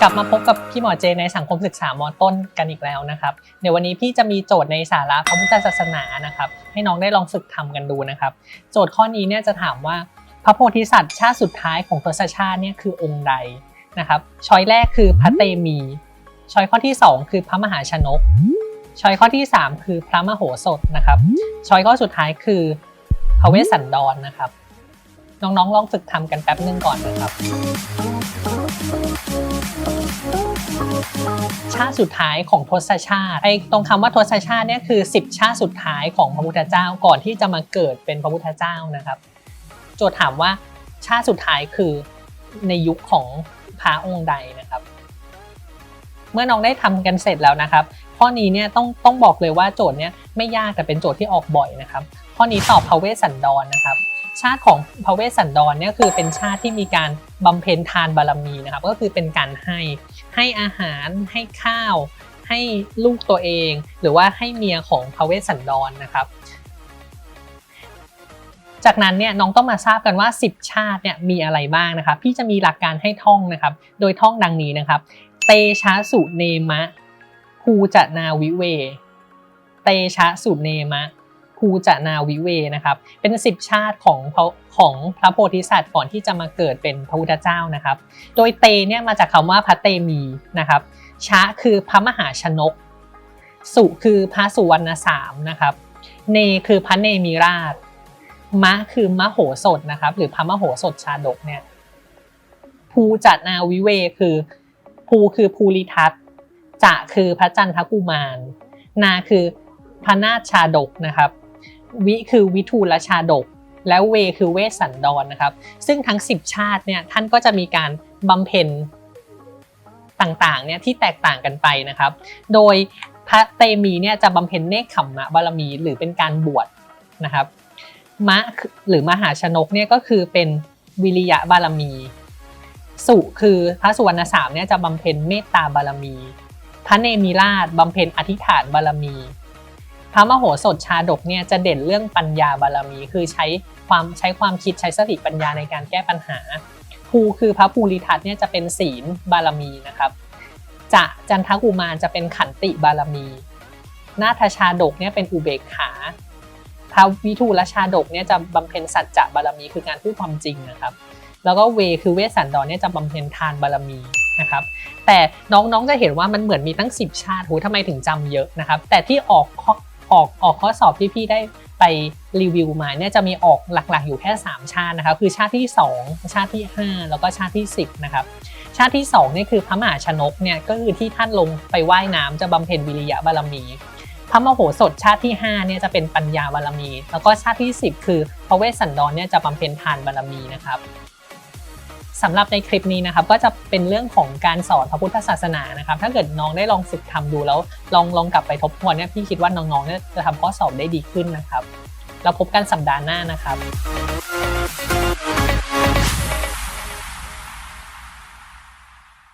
กลับมาพบกับพี่หมอเจในสังคมศึกษามอต้นกันอีกแล้วนะครับเดี๋ยววันนี้พี่จะมีโจทย์ในสาระพระพุทธศาสนานะครับ ให้น้องได้ลองฝึกทำกันดูนะครับ โจทย์ข้อนี้เนี่ยจะถามว่าพระโพธิสัตว์ชาติสุดท้ายของทศชาติเนี่ยคือองค์ใดนะครับช้อยแรกคือพระเตมีช้อยข้อที่ 2 คือพระมหาชนกช้อยข้อที่ 3 คือพระมโหสถนะครับช้อยข้อสุดท้ายคือพระเวสสันดรนะครับ น้องๆลองฝึกทำกันแป๊บนึงก่อนนะครับ ชาติสุดท้ายของทศชาติไอ้ตรงคำว่าทศชาติเนี่ยคือ 10 ชาติสุดท้ายของพระพุทธเจ้าก่อนที่จะมาเกิดเป็นพระพุทธเจ้านะครับ โจทย์ถามว่าชาติสุดท้ายคือในยุคของพระองค์ใดนะครับ เมื่อน้องได้ทำกันเสร็จแล้วนะครับ ข้อนี้เนี่ยต้องต้องบอกเลยว่าโจทย์เนี่ยไม่ยากแต่เป็นโจทย์ที่ออกบ่อยนะครับ ข้อนี้ตอบพระเวสสันดรนะครับ ชาติของพระเวสสันดรเนี่ยคือเป็นชาติที่มีการบำเพ็ญทานบารมีนะครับ ก็คือเป็นการให้ให้อาหารให้ข้าว ให้ลูกตัวเอง หรือว่าให้เมียของพระเวสสันดรนะครับ จากนั้นเนี่ยน้องต้องมาทราบกันว่า 10 ชาติเนี่ยมีอะไรบ้างนะครับ พี่จะมีหลักการให้ท่องนะครับ โดยท่องดังนี้นะครับ เตชะสุเนมะภูจนาวิเว เตชะสุเนมะ ภูจนาวิเวนะครับ เป็น 10 ชาติของพระของพระโพธิสัตว์ก่อนที่จะมาเกิดเป็นพระพุทธเจ้านะครับ โดยเตเนี่ยมาจากคำว่าพระเตมีนะครับ ชะคือพระมหาชนก สุคือพระสุวรรณสามนะครับ เนคือพระเนมิราช มะคือมโหสถนะครับ หรือพระมโหสถชาดกเนี่ย ภูจัดนาวิเวคือภูคือภูริทัตจะคือพระจันทกุมาร นาคือพระนาชาดกนะครับ วิคือวิทูลชาดก แล้วเวคือเวสันดรนนะครับ ซึ่งทั้ง 10 ชาติเนี่ยท่านก็จะมีการบำเพ็ญต่างๆเนี่ยที่แตกต่างกันไปนะครับ โดยพระเตมีเนี่ยจะบำเพ็ญเนคขมมะบารมีหรือเป็นการบวชนะครับมะหรือมหาชนกเนี่ยก็คือเป็นวิริยะบารมี สุคือพระสุวรรณสามเนี่ยจะบำเพ็ญเมตตาบารมี พระเนมิราชบำเพ็ญอธิษฐานบารมี ระมโหสถชาดกเนี่ยจะเด่นเรื่องปัญญาบารมี คือใช้ความใช้ความคิดใช้สติปัญญาในการแก้ปัญหาภูคือพระภูริทัตเนี่ยจะเป็นศีลบารมีนะครับจะจันทกุมารจะเป็นขันติบารมี นาทชาดกเนี่ยเป็นอุเบกขาพระวิทูลชาดกเนี่ยจะบำเพ็ญสัจจะบารมีคือการพูดความจริงนะครับ แล้วก็เวคือเวสันดรเนี่ยจะบำเพ็ญทานบารมีนะครับ แต่น้องๆจะเห็นว่ามันเหมือนมีตั้ง 10 ชาติโหทำไมถึงจำเยอะนะครับ แต่ที่ออก ออกออกข้อสอบที่พี่ได้ไปรีวิวมาเนี่ยจะมีออกหลักๆอยู่แค่ 3 ชาตินะครับคือชาติที่ 2 ชาติที่ 5 แล้วก็ชาติที่ 10นะครับชาติที่2เนี่ยคือพระมหาชนกเนี่ยก็คือที่ท่านลงไปว่ายน้ำจะบำเพ็ญวิริยะบารมี พระมโหสถชาติที่5เนี่ยจะเป็นปัญญาบารมี แล้วก็ชาติที่ 10 คือพระเวสสันดรเนี่ยจะบำเพ็ญทานบารมีนะครับ สำหรับในคลิปนี้นะครับก็จะเป็นเรื่องของการสอนพระพุทธศาสนานะครับ ถ้าเกิดน้องได้ลองฝึกทำดูแล้วลองลองกลับไปทบทวนเนี่ยพี่คิดว่าน้องๆเนี่ยจะทำข้อสอบได้ดีขึ้นนะครับ เราพบกันสัปดาห์หน้านะครับ